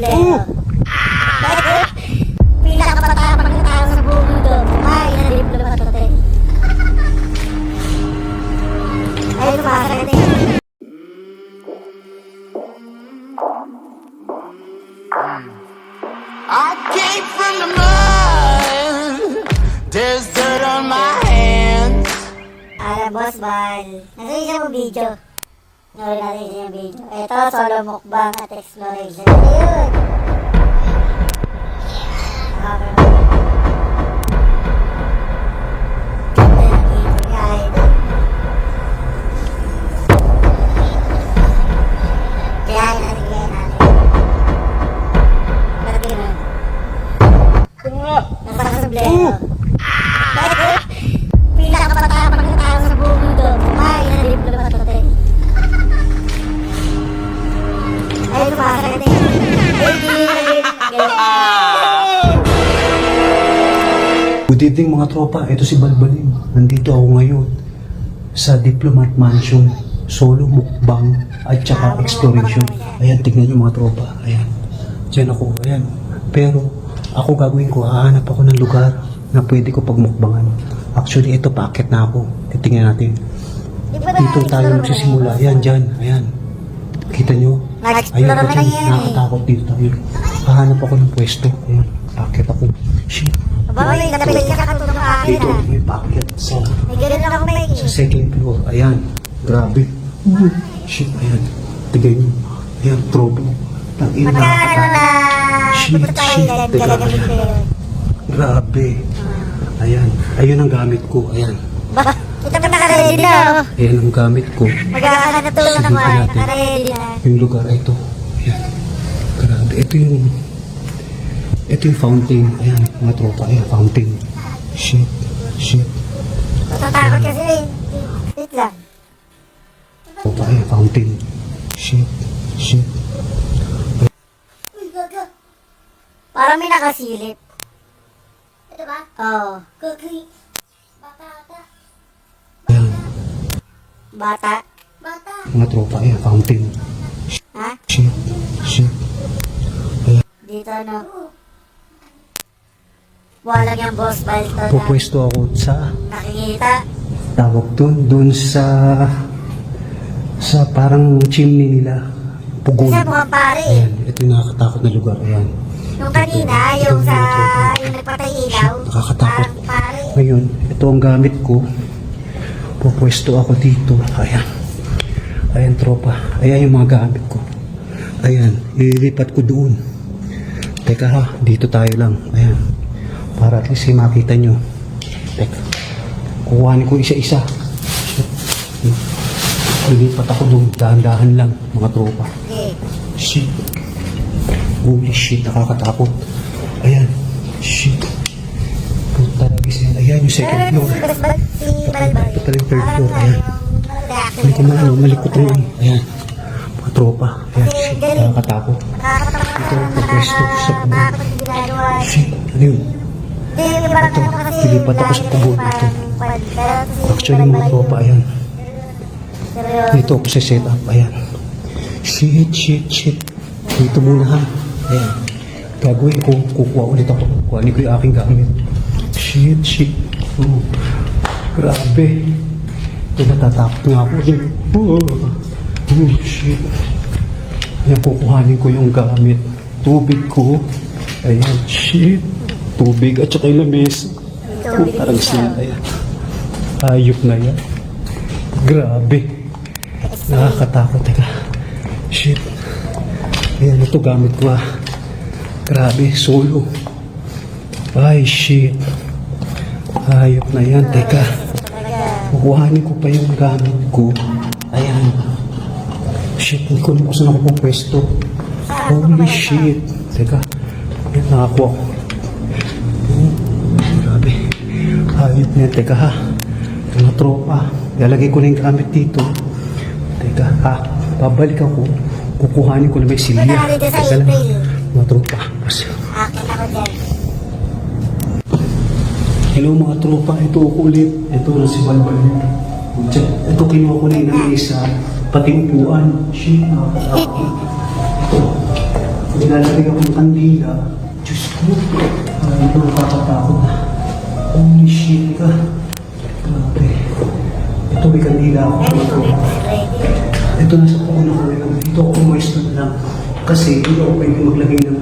sombrero. Pinakamatapang na tao sa buong mundo. Kumain diploma to, te. Ay, lumakad ka, te. I came from the mud. There's dirt on my hands. Ala, boss, bal. Nasa isa mo video. Nuri natin yung video. Ito, solo mukbang at exploration. Ayun! Okay. Good evening mga tropa, ito si Balbalin. Nandito ako ngayon sa Diplomat Mansion, solo mukbang at saka exploration. Ayan, tignan nyo mga tropa. Ayan, dyan ako. Ayan. Pero ako gagawin ko, hahanap ako ng lugar na pwede ko pagmukbangan. Actually, ito paakit na ako. Titingnan natin. Dito tayo magsisimula. Ayan, dyan. Ayan. Kita nyo? Ayun, naman dyan. yan. Nakakatakot dito tayo. Hahanap ako ng pwesto. Ayan. Paakit ako. Shit. Aba, may napilit ka katulong ng akin Dito, ah. may paakit sa May ganun ako may sa second floor. Ayan. Grabe. Uh, shit, ayan. Tigay nyo. Ayan, trobo. Ang ina nakakatakot. na Shit, pupunta tayo shit. Teka, ko yun. Grabe. Ayan. Ayun ang gamit ko. Ayan. Ba, ito pa nakaready na oh. Ayan ang gamit ko. Magkakaroon na tulong naman, natin. nakaready na. Yung lugar ito. Ayan. Grabe. Ito yung ito yung fountain. Ayan, mga tropa. Ayan, fountain. Shit. Shit. Matatakot kasi eh. Wait lang. Tropa, ayan, fountain. Shit. Shit. Parang may nakasilip. Ito ba? Oo. Bata ata. Ayan, Bata. Bata. mga tropa. Ayan, fountain. Ha? Shit. Shit. Dito no. Wala yung boss balto na Pupwesto ako sa nakikita. tawag dun, dun sa sa parang chimney nila. Pugon. Isa mukhang pare. Ayan, ito yung nakakatakot na lugar. Ayan. Yung kanina, yung sa yung nagpatay ilaw. Nakakatakot. Parang pare. Ngayon, ito ang gamit ko. Pupwesto ako dito. Ayan. Ayan, tropa. Ayan yung mga gamit ko. Ayan, ililipat ko doon. Teka ha, dito tayo lang. Ayan. Para at least makita nyo. Teka. Kukuhanin ko isa-isa. Shit. Lilipat ako doon. Dahan-dahan lang, mga tropa. Shit. Holy shit, nakakatakot. Ayan. Shit. Puta na gising. Ayan yung second floor. Ito pala yung third floor. Ayan. Hindi ko maano, malikot mo. Ayan. Mga tropa. Ayan, shit. Nakakatakot. Ito, na pupwesto sa ginagawa. Shit. Ano yun? Ito, kasi, lilipat ako sa pugon. parang Ito. Actually, mga tropa. Ayan. Dito ako sa setup. Ayan. Shit, shit, shit. Dito muna ha. Ayan. Gagawin ko, kukuha ulit ako. Kuhanin ko yung aking gamit. Shit, shit. Oh. Grabe. Ito natatakot nga ako. Oh. oh, shit. Ayan, kukuhanin ko yung gamit. Tubig ko. Ayan, shit. Tubig at saka yung lamis. Oh, parang sila. Hayop na yan. Grabe. Nakakatakot. Teka. Shit. Ayan, ito gamit ko ah. Grabe, solo. Ay, shit. Hayop na yan. Teka. Kukuhanin ko pa yung gamit ko. Ayan. Shit, hindi ko na kung saan ako pupwesto. Holy shit. Teka. Ayan, nakakuha ko. Na yan. Teka ha. Mga tropa. Lalagay ko na yung gamit dito. Teka ha. Babalik ako. Kukuhanin ko na may silya. Teka lang. Mga tropa. Mas. Akin ako dyan. Hello mga tropa, ito ako ulit. Ito na si Balbal. Ito kinuha ko na yung isa. Pati upuan. Shit, nilalagay ako ng kandila. Diyos ko, ito nakakatakot na. Holy shit ka. Grabe. Ito may kandila ako. Ito. Ready? Ito nasa puno ko ngayon. Dito ako umayos na lang. Kasi hindi ako pwede maglagay ng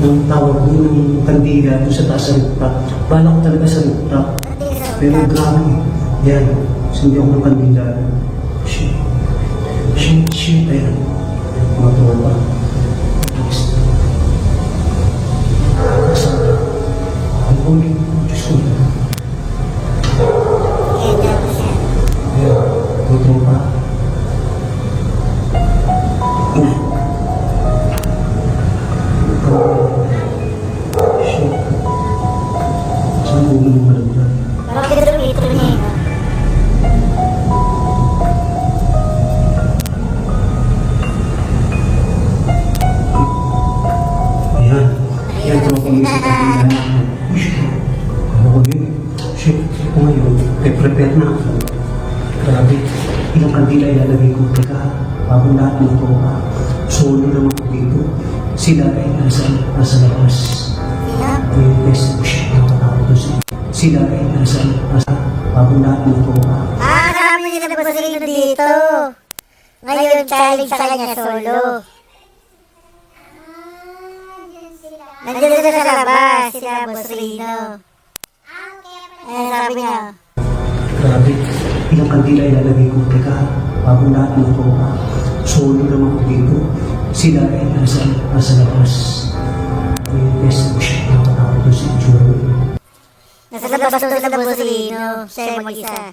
ng tawag mo ng kandila doon sa taas sa rooftop. Bala ko talaga sa rooftop. Pero grabe. Yan. Sindi ako ng kandila. Shit. Shit, shit. Ayan. Mga huli. Diyos ko. Ngayon. Pre-prepare na ako. Grabe. Ilang kandila ilalagay ko. Teka, bago lahat ng ito. Solo naman ko dito. Sila ay nasa, nasa labas. May best shit na ako doon sila. Sila ay nasa, nasa, bago lahat ng ito. Ah, niya na boss Rino dito. Ngayon, challenge sa kanya solo. Nandiyan sila sa labas, sila boss Rino. Eh, sabi niya, Grabe. Ilang kandila ilalagay ko. Teka, bago lahat ng ito. Solo naman ko dito. Sila ay nasa, nasa labas. May best shit na ako doon sa itsura. nasa labas daw sila boss Rino. Siya yung mag-isa.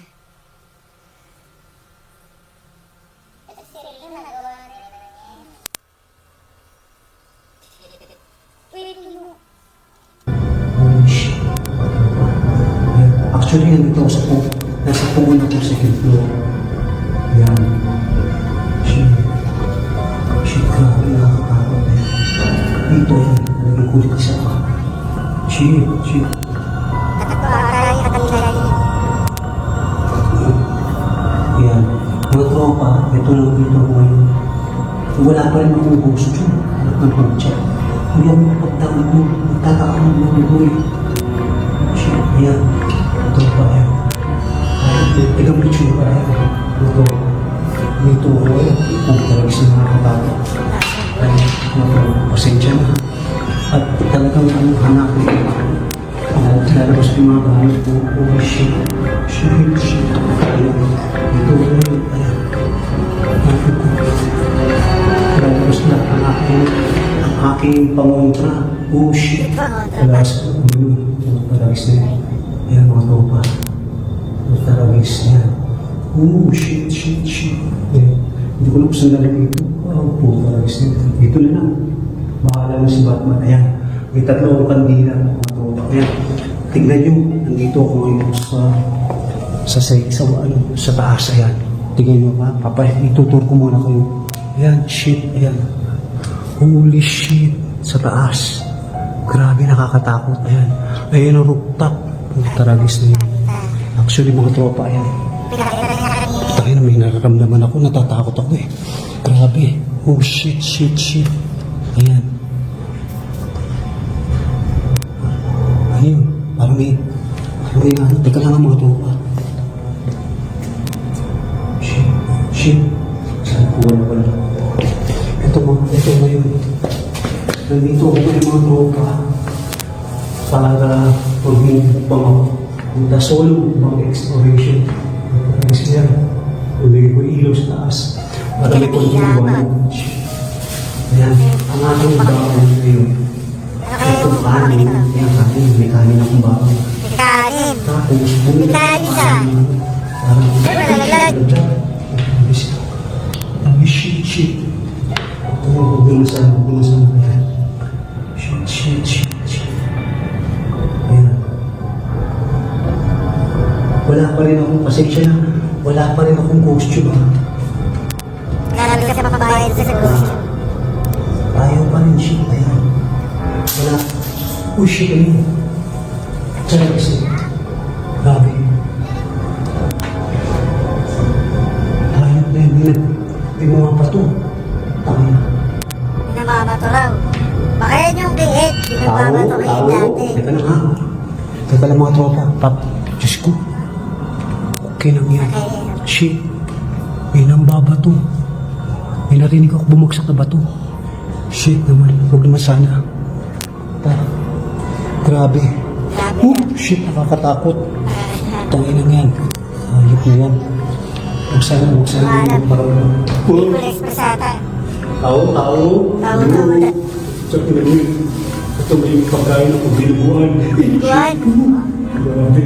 Actually, nandito ako sa pumunta sa second floor. Yan. Shit. Shit, grabe nakakatakot eh. Dito yan. Nalagay ko kasi ako. Shit, shit. Yan. Mga tropa, ito lang dito ngayon. Wala pa rin akong gusto. Anak ng pagtsa. Hindi ako mapagtawag mo. Magtataka mo ng buhay. Shit, yan. Ilang picture pa yan. Ito. Dito ko ngayon. Kung talagang sa mga kabato. Ay, tropa, pasensya na. At talagang ano, hanapin ko. Dahil lalabas ko mga gamit ko. Oh, shit. Shit, shit. Ko ngayon. Ayan. Hanapin ko. Lalabas na ang aking, ang aking pangontra. Oh, shit. Lalabas ko. Ano? Talagis na yan. Ayan mga tropa. Talagis na yan. Oh, shit, shit, shit. Eh, hindi ko na kung saan lalagay ito. Oh, talagis na yan. Dito na lang. Bahala na si Batman. Ayan. May tatlo akong kandila. Ayan. Tignan nyo. Nandito ako ngayon sa sa sa, sa, ano, sa taas. Ayan. Tingnan nyo ba? Papa, itutur ko muna kayo. Ayan, shit. Ayan. Holy shit. Sa taas. Grabe, nakakatakot. Ayan. Ayan ang rooftop. Ang taragis na yun. Actually, mga tropa, ayan. Tayo na may nararamdaman ako, natatakot ako eh. Grabe. Oh shit, shit, shit. Ayan. Ano yun? Parang may, parang may ano, teka lang ang mga tropa. Shit, shit. Saan ko wala wala. Ito mga, ito ngayon. Nandito ako ng mga tropa para magbubukbang ako. Punta solo bukbang exploration. Kasi yan, nabigay ko yung ilaw sa taas. Para may kontinuan. Ayan, ang ating bawang ngayon. Ito yung kanin, yan kanin, may kanin akong bawang. Kanin. Tapos, bumili ako kanin. Parang, Ay, malalaglag. Ay, shit, shit. Ito yung bubulasan, bubulasan ko yan. Shit, Wala pa rin akong, pasensya na, wala pa rin akong costume. ah. Lalagay sa papabayad sa negosyo. Ayaw pa rin shit. Ayan. Wala. Uy, shit, ano? Saan kasi? Grabe. Ayaw na yun. May mga pato. Tayo. Namamatura. Tao, Pinagbabato kayo tao. dati. Teka lang ha. Teka lang mga tropa. Pap, Diyos ko. Shit. May nambabato. May narinig ako bumagsak na bato. Shit naman. Huwag naman sana. Pa. Grabe. Oh, shit. Nakakatakot. Tangin na yan. Ayop na yan. Huwag sana, huwag sana. Express ata. Tao, tao. Tao, tao. Sa pinagin. Ito may pagkain ako binubuan. Buwan. Grabe.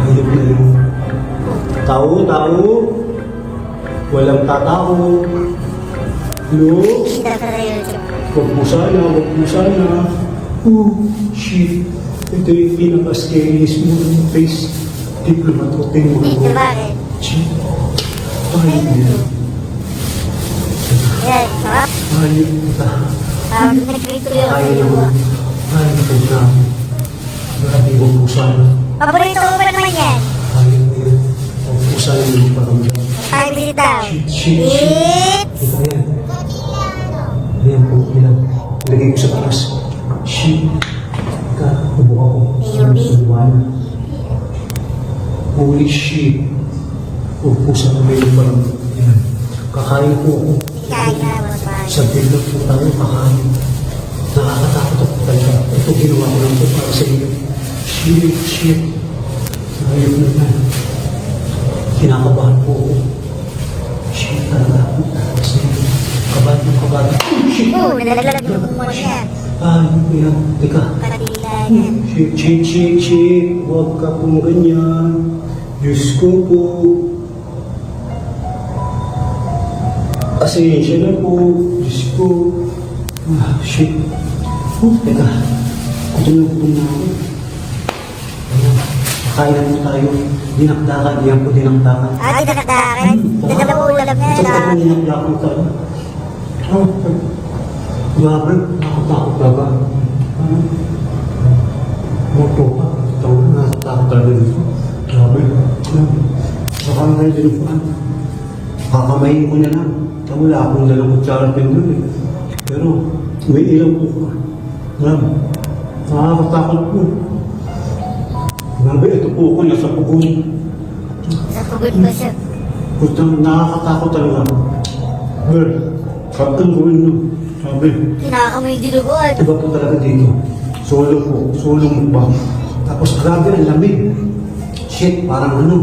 Ayop na yun. Tao, tao. Walang tatao. Hello? YouTube. Huwag mo sana, huwag mo sana. Oh, shit. Ito yung pinaka-scariest mo ng face. Diplomat hotel mo. Dito bakit? Shit. Ayop na sarap. Ayop na. Ayaw naman. Ayop na. Grabe, huwag mo sana. Paborito ko pa naman yan. Ayaw na yan. Huwag mo sana yung paramdam. Five minutes daw. Shit, shit, shit. It's... Ayan po, ilan. Ilagay ko sa taas. Shit. Teka, ubo ako. Iwan. Holy shit. Huwag po sana may parang, ayan. Kakain po ako. Na. Sa bilog po tayo kakain. Nakakatakot ako talaga. Ito ginawa ko lang po para sa inyo. Shit, shit. Ayun na yan. Kinakabahan po ako. Shit talaga. Kasi kabahan ng kabahan. Shit. Oo, nalaglag yung mo niya. Ah, ano po yan? Teka. Katila niya. Shit, shit, shit, shit. Huwag ka pong ganyan. Diyos ko po. Pasensya na po. Diyos ko. Ah, shit. Oh, teka. Gutom na gutom na ako. Na po tayo. Dinakdakan. Yan po dinakdakan. Ah, dinakdakan. Ganda mo ulam na po ah. dinakdakan tayo. Oh, grabe. Nakatakot talaga. Ano? Moto pa. Ito, nakatakot talaga dito. Grabe. Grabe. Saka nga yung dinupuan. Kakamayin ko na lang. Wala akong dalang kutsara pindoon eh. Pero, may ilaw po ko. Grabe. Nakakatakot po. Grabe, ito po ako nasa pugon. Sa pugod ko siya. Puta, nakakatakot talaga. Girl, kapag gawin nyo. Sabi, Kinakamoy dinuguan. iba po talaga dito. Solo po, solo mukbang. Tapos grabe ang lamig. Shit, parang ano,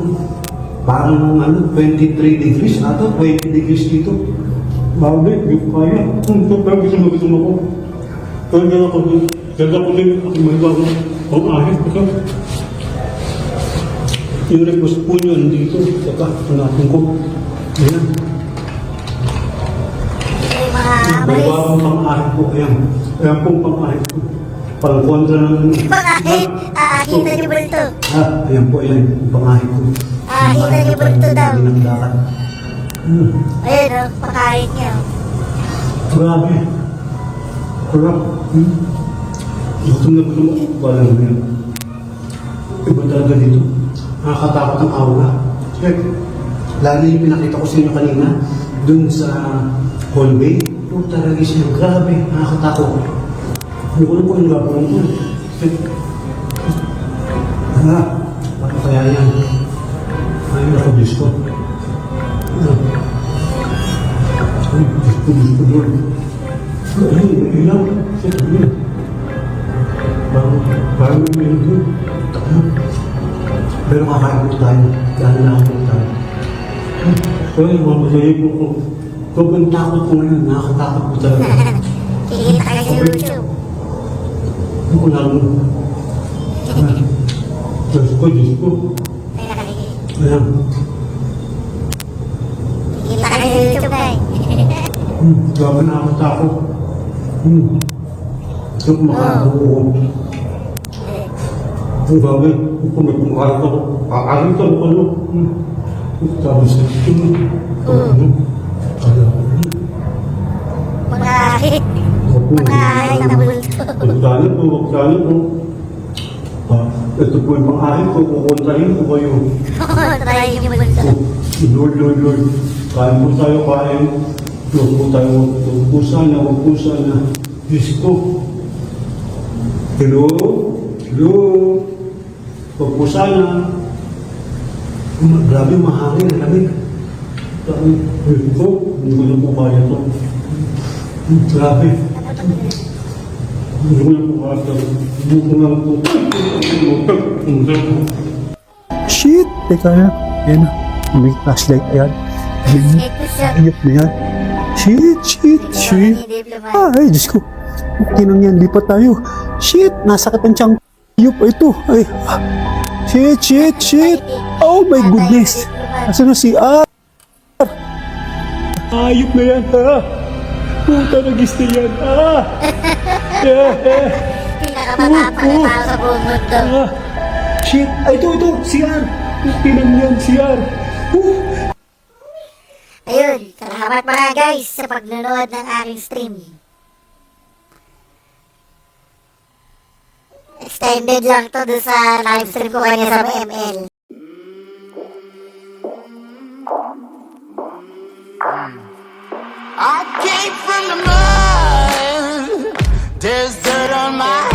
parang ano, 23 degrees ata, 20 degrees dito. Grabe, hindi ko kaya. Ito pero gusto mo, gusto mo ko. Pero gano'n ako, ganda ko din, ako may bago, ang ahit ko. Yung request po nyo nandito. Teka, hanapin ko. Ayan. Amalis. bagong pang-ahit po. Ayan. Ayan pong pang-ahit ko. Parang kontra ng ano. Bakit? Ah, niyo bulto. Ah, ayan po. Ayan. Yung pang-ahit ko. Ah, kita niyo bulto daw. Dinagdakan. Hmm. Ayun, oh, pakain niyo. Grabe. Corrupt. Hmm. Gutom na gutom ako. Parang yan. Iba talaga dito. Nakakatakot ang aura. Check. Lalo yung pinakita ko sa inyo kanina, dun sa hallway, yung talaga siya, grabe, nakakatakot. Hindi ko alam kung ano gagawin ko. Check. Ah, ano kaya yan? Ayun ako, Diyos ko. Ay, Diyos ko, Diyos ko, Lord. Ay, ilaw. Ano yun? Parang, parang may ilaw doon. Pero tayo. Dahil na tayo. Kaya mga masaya po ko. Sobrang takot ko ngayon. Nakakatakot po talaga. Kikita kayo sa YouTube. Hindi ko lang. Diyos ko, Diyos ko. Ayan. Kikita kayo sa YouTube, guys. Hmm, grabe nakakatakot. Hmm. Ito kumakabuo. Ang grabe. Kung may kumakalat ako, kakalit ako ano. Hmm. Tapos, ito. Ano? Kaya ako. Makahit. Ako. Makahit na bulto. Huwag sana po, huwag sana po. Ito po yung pang-ahit ko, kukontrahin ko kayo. Try niyo bulto. Lord, Lord, Lord. Kain po tayo, kain. Huwag po tayo, huwag po sana, huwag po sana. Diyos ko. Hello? Hello? Huwag po sana. Grabe, mahangin. Ang lamig. Grabe. Ay, Ito, hindi ko na po kaya ito. Grabe. Hindi ko na po kaya ito. Hindi ko na po. Shit! Teka na. Ayan na. May flashlight. Ayan. Ayop na yan. Shit, shit, shit. Hindi. Ay, Diyos ko. Okay lang yan. Lipat tayo. Shit, nasakit ang tiyang. Ayop, ito. Ay. Shit, shit, shit. Oh my goodness. Asa na si R? Ayop na yan, ha? Puta, nag-stay yan, ha? Eh, eh, Pinakamatapang na tao sa buong mundo. ah. Shit, ay, ito, ito, si R. Lang yan, si R. Uh. Ayun, salamat mga guys sa pagnunood ng aking stream. extended lang to do sa live stream ko kanya sa ML. I came from the mud. There's dirt on my